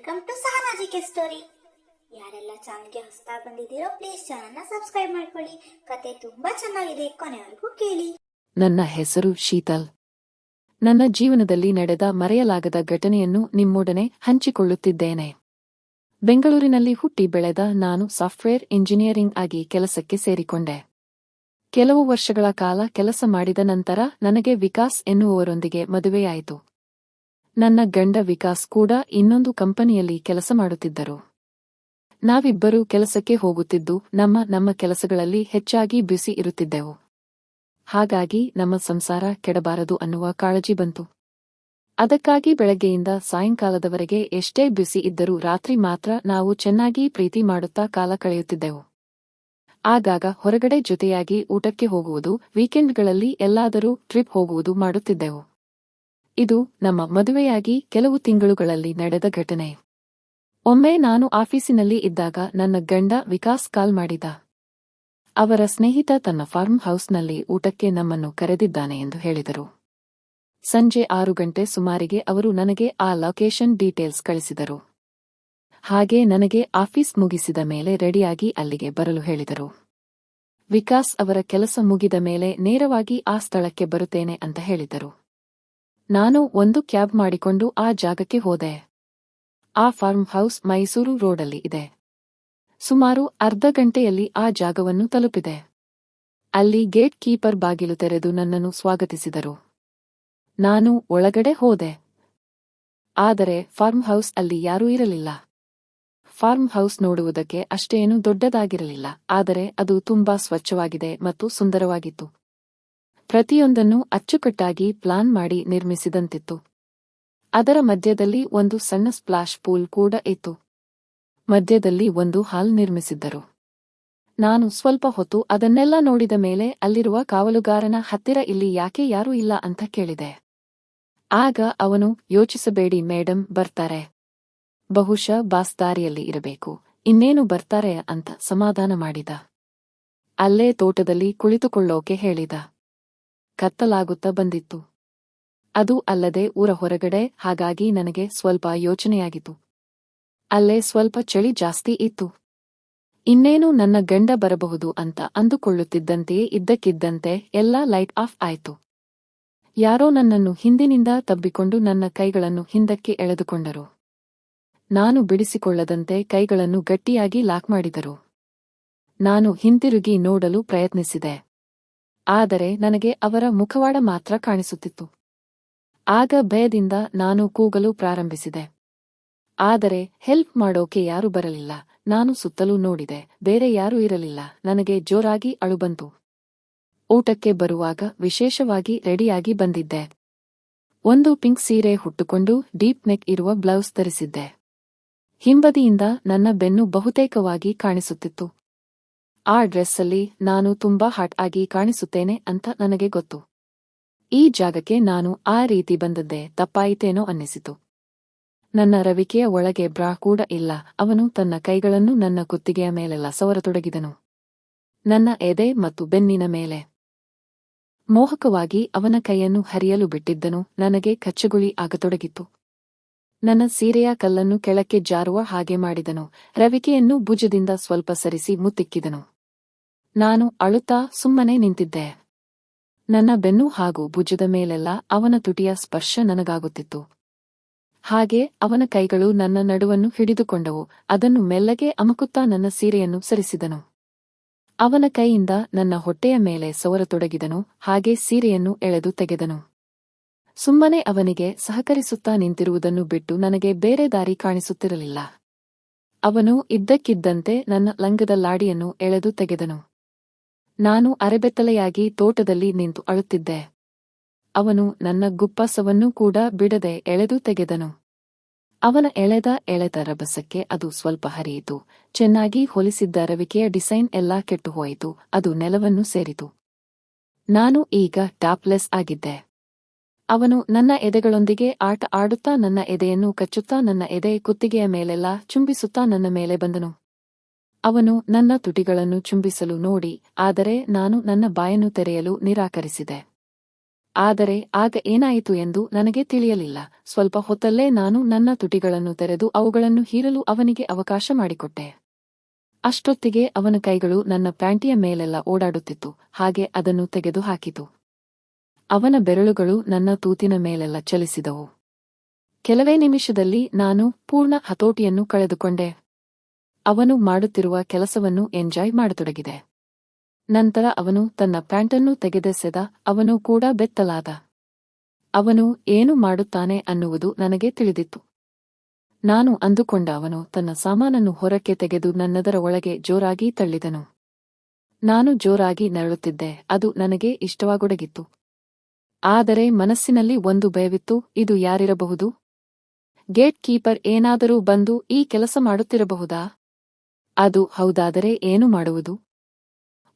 Welcome to ಸಹನಾಜಿಕೆ story ಯಾರೆಲ್ಲ ಚಾನಲ್ಗೆ ಹೊಸತಾ ಬಂದಿದ್ದೀರೋ please ಚಾನಲ್ನ ಸಬ್ಸ್ಕ್ರೈಬ್ ಮಾಡ್ಕೊಳ್ಳಿ. ಕತೆ ತುಂಬಾ ಚೆನ್ನಾಗಿದೆ, ಕೊನೆವರೆಗೂ ಕೇಳಿ. ನನ್ನ ಹೆಸರು ಶೀತಲ್. ನನ್ನ ಜೀವನದಲ್ಲಿ ನಡೆದ ಮರೆಯಲಾಗದ ಘಟನೆಯನ್ನು ನಿಮ್ಮೊಡನೆ ಹಂಚಿಕೊಳ್ಳುತ್ತಿದ್ದೇನೆ. ಬೆಂಗಳೂರಿನಲ್ಲಿ ಹುಟ್ಟಿ ಬೆಳೆದ ನಾನು ಸಾಫ್ಟ್ವೇರ್ ಇಂಜಿನಿಯರಿಂಗ್ ಆಗಿ ಕೆಲಸಕ್ಕೆ ಸೇರಿಕೊಂಡೆ. ಕೆಲವು ವರ್ಷಗಳ ಕಾಲ ಕೆಲಸ ಮಾಡಿದ ನಂತರ ನನಗೆ ವಿಕಾಸ್ ಎನ್ನುವವರೊಂದಿಗೆ ಮದುವೆಯಾಯಿತು. ನನ್ನ ಗಂಡ ವಿಕಾಸ್ ಕೂಡ ಇನ್ನೊಂದು ಕಂಪನಿಯಲ್ಲಿ ಕೆಲಸ ಮಾಡುತ್ತಿದ್ದರು. ನಾವಿಬ್ಬರೂ ಕೆಲಸಕ್ಕೆ ಹೋಗುತ್ತಿದ್ದು, ನಮ್ಮ ನಮ್ಮ ಕೆಲಸಗಳಲ್ಲಿ ಹೆಚ್ಚಾಗಿ ಬ್ಯುಸಿ ಇರುತ್ತಿದ್ದೆವು. ಹಾಗಾಗಿ ನಮ್ಮ ಸಂಸಾರ ಕೆಡಬಾರದು ಅನ್ನುವ ಕಾಳಜಿ ಬಂತು. ಅದಕ್ಕಾಗಿ ಬೆಳಗ್ಗೆಯಿಂದ ಸಾಯಂಕಾಲದವರೆಗೆ ಎಷ್ಟೇ ಬ್ಯುಸಿ ಇದ್ದರೂ ರಾತ್ರಿ ಮಾತ್ರ ನಾವು ಚೆನ್ನಾಗಿ ಪ್ರೀತಿ ಮಾಡುತ್ತಾ ಕಾಲ ಕಳೆಯುತ್ತಿದ್ದೆವು. ಆಗಾಗ ಹೊರಗಡೆ ಜೊತೆಯಾಗಿ ಊಟಕ್ಕೆ ಹೋಗುವುದು, ವೀಕೆಂಡ್ಗಳಲ್ಲಿ ಎಲ್ಲಾದರೂ ಟ್ರಿಪ್ ಹೋಗುವುದು ಮಾಡುತ್ತಿದ್ದೆವು. ಇದು ನಮ್ಮ ಮದುವೆಯಾಗಿ ಕೆಲವು ತಿಂಗಳುಗಳಲ್ಲಿ ನಡೆದ ಘಟನೆ. ಒಮ್ಮೆ ನಾನು ಆಫೀಸಿನಲ್ಲಿ ಇದ್ದಾಗ ನನ್ನ ಗಂಡ ವಿಕಾಸ್ ಕಾಲ್ ಮಾಡಿದ. ಅವರ ಸ್ನೇಹಿತ ತನ್ನ ಫಾರ್ಮ್ ಹೌಸ್ನಲ್ಲಿ ಊಟಕ್ಕೆ ನಮ್ಮನ್ನು ಕರೆದಿದ್ದಾನೆ ಎಂದು ಹೇಳಿದರು. ಸಂಜೆ ಆರು ಗಂಟೆ ಸುಮಾರಿಗೆ ಅವರು ನನಗೆ ಆ ಲೊಕೇಶನ್ ಡೀಟೇಲ್ಸ್ ಕಳಿಸಿದರು. ಹಾಗೆ ನನಗೆ ಆಫೀಸ್ ಮುಗಿಸಿದ ಮೇಲೆ ರೆಡಿಯಾಗಿ ಅಲ್ಲಿಗೆ ಬರಲು ಹೇಳಿದರು. ವಿಕಾಸ್ ಅವರ ಕೆಲಸ ಮುಗಿದ ಮೇಲೆ ನೇರವಾಗಿ ಆ ಸ್ಥಳಕ್ಕೆ ಬರುತ್ತೇನೆ ಅಂತ ಹೇಳಿದರು. ನಾನು ಒಂದು ಕ್ಯಾಬ್ ಮಾಡಿಕೊಂಡು ಆ ಜಾಗಕ್ಕೆ ಹೋದೆ. ಆ ಫಾರ್ಮ್ ಹೌಸ್ ಮೈಸೂರು ರೋಡಲ್ಲಿ ಇದೆ. ಸುಮಾರು ಅರ್ಧ ಗಂಟೆಯಲ್ಲಿ ಆ ಜಾಗವನ್ನು ತಲುಪಿದೆ. ಅಲ್ಲಿ ಗೇಟ್ ಕೀಪರ್ ಬಾಗಿಲು ತೆರೆದು ನನ್ನನ್ನು ಸ್ವಾಗತಿಸಿದರು. ನಾನು ಒಳಗಡೆ ಹೋದೆ. ಆದರೆ ಫಾರ್ಮ್ ಹೌಸ್ ಅಲ್ಲಿ ಯಾರೂ ಇರಲಿಲ್ಲ. ಫಾರ್ಮ್ ಹೌಸ್ ನೋಡುವುದಕ್ಕೆ ಅಷ್ಟೇನು ದೊಡ್ಡದಾಗಿರಲಿಲ್ಲ. ಆದರೆ ಅದು ತುಂಬಾ ಸ್ವಚ್ಛವಾಗಿದೆ ಮತ್ತು ಸುಂದರವಾಗಿತ್ತು. ಪ್ರತಿಯೊಂದನ್ನು ಅಚ್ಚುಕಟ್ಟಾಗಿ ಪ್ಲಾನ್ ಮಾಡಿ ನಿರ್ಮಿಸಿದಂತಿತ್ತು. ಅದರ ಮಧ್ಯದಲ್ಲಿ ಒಂದು ಸಣ್ಣ ಸ್ಪ್ಲಾಶ್ ಪೂಲ್ ಕೂಡ ಇತ್ತು. ಮಧ್ಯದಲ್ಲಿ ಒಂದು ಹಾಲ್ ನಿರ್ಮಿಸಿದ್ದರು. ನಾನು ಸ್ವಲ್ಪ ಹೊತ್ತು ಅದನ್ನೆಲ್ಲ ನೋಡಿದ ಮೇಲೆ ಅಲ್ಲಿರುವ ಕಾವಲುಗಾರನ ಹತ್ತಿರ ಇಲ್ಲಿ ಯಾಕೆ ಯಾರೂ ಇಲ್ಲ ಅಂತ ಕೇಳಿದೆ. ಆಗ ಅವನು, ಯೋಚಿಸಬೇಡಿ ಮೇಡಂ, ಬರ್ತಾರೆ. ಬಹುಶಃ ಬಾಸ್ ದಾರಿಯಲ್ಲಿ ಇರಬೇಕು. ಇನ್ನೇನು ಬರ್ತಾರೆ ಅಂತ ಸಮಾಧಾನ ಮಾಡಿದ. ಅಲ್ಲೇ ತೋಟದಲ್ಲಿ ಕುಳಿತುಕೊಳ್ಳೋಕೆ ಹೇಳಿದ. ಕತ್ತಲಾಗುತ್ತಾ ಬಂದಿತ್ತು. ಅದು ಅಲ್ಲದೆ ಊರ ಹೊರಗಡೆ, ಹಾಗಾಗಿ ನನಗೆ ಸ್ವಲ್ಪ ಯೋಚನೆಯಾಗಿತು ಅಲ್ಲೇ ಸ್ವಲ್ಪ ಚಳಿ ಜಾಸ್ತಿ ಇತ್ತು. ಇನ್ನೇನು ನನ್ನ ಗಂಡ ಬರಬಹುದು ಅಂತ ಅಂದುಕೊಳ್ಳುತ್ತಿದ್ದಂತೆಯೇ ಇದ್ದಕ್ಕಿದ್ದಂತೆ ಎಲ್ಲಾ ಲೈಟ್ ಆಫ್ ಆಯ್ತು. ಯಾರೋ ನನ್ನನ್ನು ಹಿಂದಿನಿಂದ ತಬ್ಬಿಕೊಂಡು ನನ್ನ ಕೈಗಳನ್ನು ಹಿಂದಕ್ಕೆ ಎಳೆದುಕೊಂಡರು. ನಾನು ಬಿಡಿಸಿಕೊಳ್ಳದಂತೆ ಕೈಗಳನ್ನು ಗಟ್ಟಿಯಾಗಿ ಲಾಕ್ ಮಾಡಿದರು. ನಾನು ಹಿಂತಿರುಗಿ ನೋಡಲು ಪ್ರಯತ್ನಿಸಿದೆ. ಆದರೆ ನನಗೆ ಅವರ ಮುಖವಾಡ ಮಾತ್ರ ಕಾಣಿಸುತ್ತಿತ್ತು. ಆಗ ಭಯದಿಂದ ನಾನು ಕೂಗಲು ಪ್ರಾರಂಭಿಸಿದೆ. ಆದರೆ ಹೆಲ್ಪ್ ಮಾಡೋಕೆ ಯಾರು ಬರಲಿಲ್ಲ. ನಾನು ಸುತ್ತಲೂ ನೋಡಿದೆ. ಬೇರೆ ಯಾರೂ ಇರಲಿಲ್ಲ. ನನಗೆ ಜೋರಾಗಿ ಅಳುಬಂತು. ಊಟಕ್ಕೆ ಬರುವಾಗ ವಿಶೇಷವಾಗಿ ರೆಡಿಯಾಗಿ ಬಂದಿದ್ದೆ. ಒಂದು ಪಿಂಕ್ ಸೀರೆ ಹುಟ್ಟುಕೊಂಡು ಡೀಪ್ ನೆಕ್ ಇರುವ ಬ್ಲೌಸ್ ಧರಿಸಿದ್ದೆ. ಹಿಂಬದಿಯಿಂದ ನನ್ನ ಬೆನ್ನು ಬಹುತೇಕವಾಗಿ ಕಾಣಿಸುತ್ತಿತ್ತು. ಆ ಡ್ರೆಸ್ಸಲ್ಲಿ ನಾನು ತುಂಬಾ ಹಾಟ್ ಆಗಿ ಕಾಣಿಸುತ್ತೇನೆ ಅಂತ ನನಗೆ ಗೊತ್ತು. ಈ ಜಾಗಕ್ಕೆ ನಾನು ಆ ರೀತಿ ಬಂದದ್ದೇ ತಪ್ಪಾಯಿತೇನೋ ಅನ್ನಿಸಿತು. ನನ್ನ ರವಿಕೆಯ ಒಳಗೆ ಬ್ರಾ ಕೂಡ ಇಲ್ಲ. ಅವನು ತನ್ನ ಕೈಗಳನ್ನು ನನ್ನ ಕುತ್ತಿಗೆಯ ಮೇಲೆಲ್ಲ ಸವರತೊಡಗಿದನು. ನನ್ನ ಎದೆ ಮತ್ತು ಬೆನ್ನಿನ ಮೇಲೆ. ಮೋಹಕವಾಗಿ ಅವನ ಕೈಯನ್ನು ಹರಿಯಲು ಬಿಟ್ಟಿದ್ದನು. ನನಗೆ ಕಚ್ಚುಗುಳಿ ಆಗತೊಡಗಿತ್ತು. ನನ್ನ ಸೀರೆಯ ಕಲ್ಲನ್ನು ಕೆಳಕ್ಕೆ ಜಾರುವ ಹಾಗೆ ಮಾಡಿದನು. ರವಿಕೆಯನ್ನು ಭುಜದಿಂದ ಸ್ವಲ್ಪ ಸರಿಸಿ ಮುತ್ತಿಕ್ಕಿದನು. ನಾನು ಅಳುತ್ತಾ ಸುಮ್ಮನೆ ನಿಂತಿದ್ದೆ. ನನ್ನ ಬೆನ್ನು ಹಾಗೂ ಭುಜದ ಮೇಲೆಲ್ಲ ಅವನ ತುಟಿಯ ಸ್ಪರ್ಶ ನನಗಾಗುತ್ತಿತ್ತು. ಹಾಗೆ ಅವನ ಕೈಗಳು ನನ್ನ ನಡುವನ್ನು ಹಿಡಿದುಕೊಂಡವು. ಅದನ್ನು ಮೆಲ್ಲಗೆ ಅಮಕುತ್ತಾ ನನ್ನ ಸೀರೆಯನ್ನು ಸರಿಸಿದನು. ಅವನ ಕೈಯಿಂದ ನನ್ನ ಹೊಟ್ಟೆಯ ಮೇಲೆ ಸವರತೊಡಗಿದನು. ಹಾಗೆ ಸೀರೆಯನ್ನು ಎಳೆದು ತೆಗೆದನು. ಸುಮ್ಮನೆ ಅವನಿಗೆ ಸಹಕರಿಸುತ್ತಾ ನಿಂತಿರುವುದನ್ನು ಬಿಟ್ಟು ನನಗೆ ಬೇರೆ ದಾರಿ ಕಾಣಿಸುತ್ತಿರಲಿಲ್ಲ. ಅವನು ಇದ್ದಕ್ಕಿದ್ದಂತೆ ನನ್ನ ಲಂಗದ ಲಾಡಿಯನ್ನು ಎಳೆದು ತೆಗೆದನು. ನಾನು ಅರೆಬೆತ್ತಲೆಯಾಗಿ ತೋಟದಲ್ಲಿ ನಿಂತು ಅಳುತ್ತಿದ್ದೆ. ಅವನು ನನ್ನ ಗುಪ್ಪಸವನ್ನೂ ಕೂಡ ಬಿಡದೆ ಎಳೆದು ತೆಗೆದನು. ಅವನ ಎಳೆದ ಎಳೆದ ರಭಸಕ್ಕೆ ಅದು ಸ್ವಲ್ಪ ಹರಿಯಿತು. ಚೆನ್ನಾಗಿ ಹೊಲಿಸಿದ್ದ ರವಿಕೆಯ ಡಿಸೈನ್ ಎಲ್ಲಾ ಕೆಟ್ಟುಹೋಯಿತು. ಅದು ನೆಲವನ್ನು ಸೇರಿತು. ನಾನು ಈಗ ಟಾಪ್ಲೆಸ್ ಆಗಿದ್ದೆ. ಅವನು ನನ್ನ ಎದೆಗಳೊಂದಿಗೆ ಆಟ ಆಡುತ್ತಾ ನನ್ನ ಎದೆಯನ್ನು ಕಚ್ಚುತ್ತಾ ನನ್ನ ಎದೆ ಕುತ್ತಿಗೆಯ ಮೇಲೆಲ್ಲ ಚುಂಬಿಸುತ್ತಾ ನನ್ನ ಮೇಲೆ ಬಂದನು. ಅವನು ನನ್ನ ತುಟಿಗಳನ್ನು ಚುಂಬಿಸಲು ನೋಡಿ, ಆದರೆ ನಾನು ನನ್ನ ಬಾಯನ್ನು ತೆರೆಯಲು ನಿರಾಕರಿಸಿದೆ. ಆದರೆ ಆಗ ಏನಾಯಿತು ಎಂದು ನನಗೆ ತಿಳಿಯಲಿಲ್ಲ. ಸ್ವಲ್ಪ ಹೊತ್ತಲ್ಲೇ ನಾನು ನನ್ನ ತುಟಿಗಳನ್ನು ತೆರೆದು ಅವುಗಳನ್ನು ಹೀರಲು ಅವನಿಗೆ ಅವಕಾಶ ಮಾಡಿಕೊಟ್ಟೆ. ಅಷ್ಟೊತ್ತಿಗೆ ಅವನ ಕೈಗಳು ನನ್ನ ಪ್ಯಾಂಟಿಯ ಮೇಲೆಲ್ಲ ಓಡಾಡುತ್ತಿತ್ತು, ಹಾಗೆ ಅದನ್ನು ತೆಗೆದು ಹಾಕಿತು ಅವನ ಬೆರಳುಗಳು ನನ್ನ ತೂತಿನ ಮೇಲೆಲ್ಲ ಚಲಿಸಿದವು. ಕೆಲವೇ ನಿಮಿಷದಲ್ಲಿ ನಾನು ಪೂರ್ಣ ಹತೋಟಿಯನ್ನು ಕಳೆದುಕೊಂಡೆ. ಅವನು ಮಾಡುತ್ತಿರುವ ಕೆಲಸವನ್ನು ಎಂಜಾಯ್ ಮಾಡತೊಡಗಿದೆ. ನಂತರ ಅವನು ತನ್ನ ಪ್ಯಾಂಟನ್ನು ತೆಗೆದೆಸೆದ ಅವನು ಕೂಡ ಬೆತ್ತಲಾದ. ಅವನು ಏನು ಮಾಡುತ್ತಾನೆ ಅನ್ನುವುದು ನನಗೆ ತಿಳಿದಿತ್ತು. ನಾನು ಅಂದುಕೊಂಡ ಅವನು ತನ್ನ ಸಾಮಾನನ್ನು ಹೊರಕ್ಕೆ ತೆಗೆದು ನನ್ನದರ ಒಳಗೆ ಜೋರಾಗಿ ತಳ್ಳಿದನು. ನಾನು ಜೋರಾಗಿ ನರಳುತ್ತಿದ್ದೆ, ಅದು ನನಗೆ ಇಷ್ಟವಾಗೊಡಗಿತ್ತು. ಆದರೆ ಮನಸ್ಸಿನಲ್ಲಿ ಒಂದು ಭಯವಿತ್ತು, ಇದು ಯಾರಿರಬಹುದು? ಗೇಟ್ ಕೀಪರ್ ಏನಾದರೂ ಬಂದು ಈ ಕೆಲಸ ಮಾಡುತ್ತಿರಬಹುದಾ? ಅದು ಹೌದಾದರೆ ಏನು ಮಾಡುವುದು?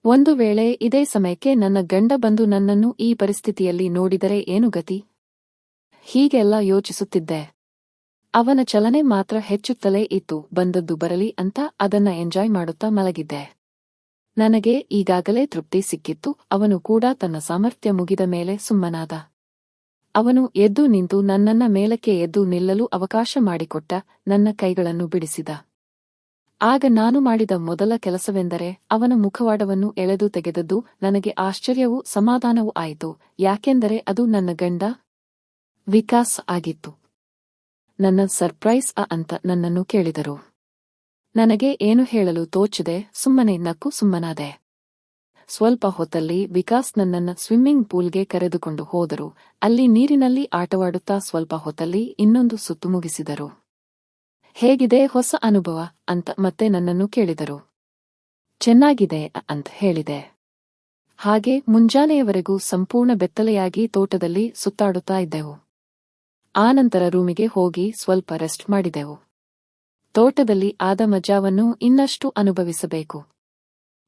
ಒಂದು ವೇಳೆ ಇದೇ ಸಮಯಕ್ಕೆ ನನ್ನ ಗಂಡ ಬಂದು ನನ್ನನ್ನು ಈ ಪರಿಸ್ಥಿತಿಯಲ್ಲಿ ನೋಡಿದರೆ ಏನು ಗತಿ? ಹೀಗೆಲ್ಲ ಯೋಚಿಸುತ್ತಿದ್ದೆ. ಅವನ ಚಲನೆ ಮಾತ್ರ ಹೆಚ್ಚುತ್ತಲೇ ಇತ್ತು, ಬಂದದ್ದು ಬರಲಿ ಅಂತ ಅದನ್ನ ಎಂಜಾಯ್ ಮಾಡುತ್ತಾ ಮಲಗಿದ್ದೆ. ನನಗೆ ಈಗಾಗಲೇ ತೃಪ್ತಿ ಸಿಕ್ಕಿತ್ತು, ಅವನು ಕೂಡ ತನ್ನ ಸಾಮರ್ಥ್ಯ ಮುಗಿದ ಮೇಲೆ ಸುಮ್ಮನಾದ. ಅವನು ಎದ್ದು ನಿಂತು ನನ್ನನ್ನ ಮೇಲಕ್ಕೆ ಎದ್ದು ನಿಲ್ಲಲು ಅವಕಾಶ ಮಾಡಿಕೊಟ್ಟ ನನ್ನ ಕೈಗಳನ್ನು ಬಿಡಿಸಿದ. ಆಗ ನಾನು ಮಾಡಿದ ಮೊದಲ ಕೆಲಸವೆಂದರೆ ಅವನ ಮುಖವಾಡವನ್ನು ಎಳೆದು ತೆಗೆದದ್ದು ನನಗೆ ಆಶ್ಚರ್ಯವೂ ಸಮಾಧಾನವೂ ಆಯಿತು, ಯಾಕೆಂದರೆ ಅದು ನನ್ನ ಗಂಡ ವಿಕಾಸ್ ಆಗಿತ್ತು. ನನ್ನ ಸರ್ಪ್ರೈಸ್ ಅ ಅಂತ ನನ್ನನ್ನು ಕೇಳಿದರು. ನನಗೆ ಏನು ಹೇಳಲು ತೋಚದೆ, ಸುಮ್ಮನೆ ನಕ್ಕು ಸುಮ್ಮನಾದೆ. ಸ್ವಲ್ಪ ಹೊತ್ತಲ್ಲಿ ವಿಕಾಸ್ ನನ್ನನ್ನ ಸ್ವಿಮ್ಮಿಂಗ್ ಪೂಲ್ಗೆ ಕರೆದುಕೊಂಡು ಹೋದರು. ಅಲ್ಲಿ ನೀರಿನಲ್ಲಿ ಆಟವಾಡುತ್ತಾ ಸ್ವಲ್ಪ ಹೊತ್ತಲ್ಲಿ ಇನ್ನೊಂದು ಸುತ್ತು ಮುಗಿಸಿದರು. ಹೇಗಿದೆ ಹೊಸ ಅನುಭವ? ಅಂತ ಮತ್ತೆ ನನ್ನನ್ನು ಕೇಳಿದರು. ಚೆನ್ನಾಗಿದೆ ಅಂತ ಹೇಳಿದೆ. ಹಾಗೆ ಮುಂಜಾನೆಯವರೆಗೂ ಸಂಪೂರ್ಣ ಬೆತ್ತಲೆಯಾಗಿ ತೋಟದಲ್ಲಿ ಸುತ್ತಾಡುತ್ತಾ ಇದ್ದೆವು. ಆನಂತರ ರೂಮಿಗೆ ಹೋಗಿ ಸ್ವಲ್ಪ ರೆಸ್ಟ್ ಮಾಡಿದೆವು. ತೋಟದಲ್ಲಿ ಆದ ಮಜಾವನ್ನು ಇನ್ನಷ್ಟು ಅನುಭವಿಸಬೇಕು.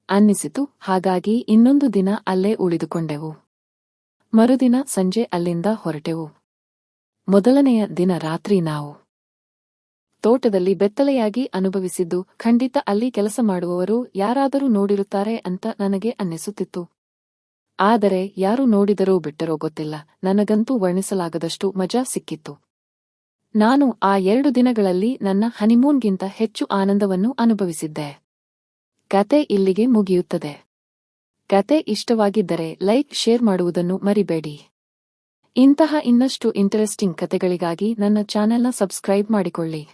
ಅನ್ನಿಸಿತು, ಹಾಗಾಗಿ ಇನ್ನೊಂದು ದಿನ ಅಲ್ಲೇ ಉಳಿದುಕೊಂಡೆವು. ಮರುದಿನ ಸಂಜೆ ಅಲ್ಲಿಂದ ಹೊರಟೆವು. ಮೊದಲನೆಯ ದಿನ ರಾತ್ರಿ ನಾವು. ತೋಟದಲ್ಲಿ ಬೆತ್ತಲೆಯಾಗಿ ಅನುಭವಿಸಿದ್ದು, ಖಂಡಿತ ಅಲ್ಲಿ ಕೆಲಸ ಮಾಡುವವರು ಯಾರಾದರೂ ನೋಡಿರುತ್ತಾರೆ ಅಂತ ನನಗೆ ಅನ್ನಿಸುತ್ತಿತ್ತು. ಆದರೆ ಯಾರು ನೋಡಿದರೋ ಬಿಟ್ಟರೋ ಗೊತ್ತಿಲ್ಲ, ನನಗಂತೂ ವರ್ಣಿಸಲಾಗದಷ್ಟು ಮಜಾ ಸಿಕ್ಕಿತ್ತು. ನಾನು ಆ ಎರಡು ದಿನಗಳಲ್ಲಿ ನನ್ನ ಹನಿಮೂನ್ಗಿಂತ ಹೆಚ್ಚು ಆನಂದವನ್ನು ಅನುಭವಿಸಿದ್ದೆ. ಕತೆ ಇಲ್ಲಿಗೆ ಮುಗಿಯುತ್ತದೆ. ಕತೆ ಇಷ್ಟವಾಗಿದ್ದರೆ ಲೈಕ್, ಶೇರ್ ಮಾಡುವುದನ್ನು ಮರಿಬೇಡಿ. ಇಂತಹ ಇನ್ನಷ್ಟು ಇಂಟರೆಸ್ಟಿಂಗ್ ಕತೆಗಳಿಗಾಗಿ ನನ್ನ ಚಾನೆಲ್ನ ಸಬ್ಸ್ಕ್ರೈಬ್ ಮಾಡಿಕೊಳ್ಳಿ.